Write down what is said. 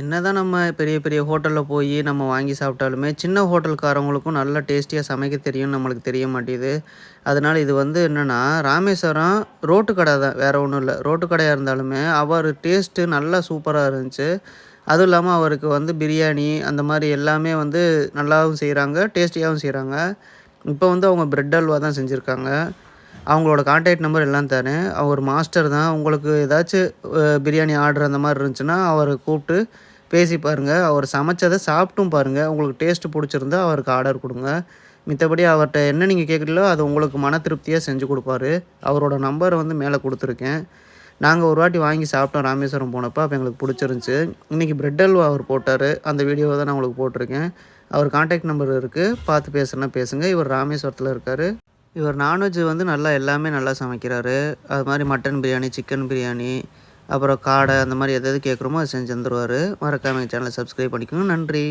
என்னதான் நம்ம பெரிய பெரிய ஹோட்டலில் போய் நம்ம வாங்கி சாப்பிட்டாலுமே சின்ன ஹோட்டல்காரவங்களுக்கும் நல்லா டேஸ்டியாக சமைக்க தெரியும்னு நம்மளுக்கு தெரிய மாட்டேங்குது அதனால் இது வந்து என்னென்னா ராமேஸ்வரம் ரோட்டு கடை தான் வேறு ஒன்றும் இல்லை. ரோட்டு கடையாக இருந்தாலுமே அவர் டேஸ்ட்டு நல்லா சூப்பராக இருந்துச்சு. அதுவும் இல்லாமல் அவருக்கு வந்து பிரியாணி அந்த மாதிரி எல்லாமே வந்து நல்லாவும் செய்கிறாங்க டேஸ்டியாகவும் செய்கிறாங்க இப்போ வந்து அவங்க பிரெட் அல்வா தான் செஞ்சுருக்காங்க. அவங்களோட கான்டாக்ட் நம்பர் எல்லாம் தரேன். அவர் மாஸ்டர் தான். உங்களுக்கு ஏதாச்சும் பிரியாணி ஆர்டர் அந்த மாதிரி இருந்துச்சுன்னா அவரை கூப்பிட்டு பேசி பாருங்கள் அவர் சமைச்சதை சாப்பிட்டும் பாருங்கள் உங்களுக்கு டேஸ்ட்டு பிடிச்சிருந்தா அவருக்கு ஆர்டர் கொடுங்க. மித்தபடி அவர்கிட்ட என்ன நீங்கள் கேட்குறீங்களோ அது உங்களுக்கு மன திருப்தியாக செஞ்சு கொடுப்பாரு. அவரோட நம்பரை வந்து மேலே கொடுத்துருக்கேன். நாங்கள் ஒரு வாட்டி வாங்கி சாப்பிட்டோம் ராமேஸ்வரம் போனப்போ. அப்போ எங்களுக்கு பிடிச்சிருந்துச்சி. இன்றைக்கி பிரெட் அல்வா அவர் போட்டார். அந்த வீடியோவை தான் நான் உங்களுக்கு போட்டிருக்கேன். அவர் கான்டாக்ட் நம்பர் இருக்குது பார்த்து பேசுனா பேசுங்க. இவர் ராமேஸ்வரத்தில் இருக்கார். இவர் நான்வெஜ் வந்து நல்லா எல்லாமே நல்லா சமைக்கிறாரு. அது மாதிரி மட்டன் பிரியாணி சிக்கன் பிரியாணி அப்புறம் காடை அந்த மாதிரி எதாவது எது கேட்குறோமோ அதை செஞ்சு தந்துடுவார் மறக்காம சேனலை சப்ஸ்கிரைப் பண்ணிக்கோங்க. நன்றி.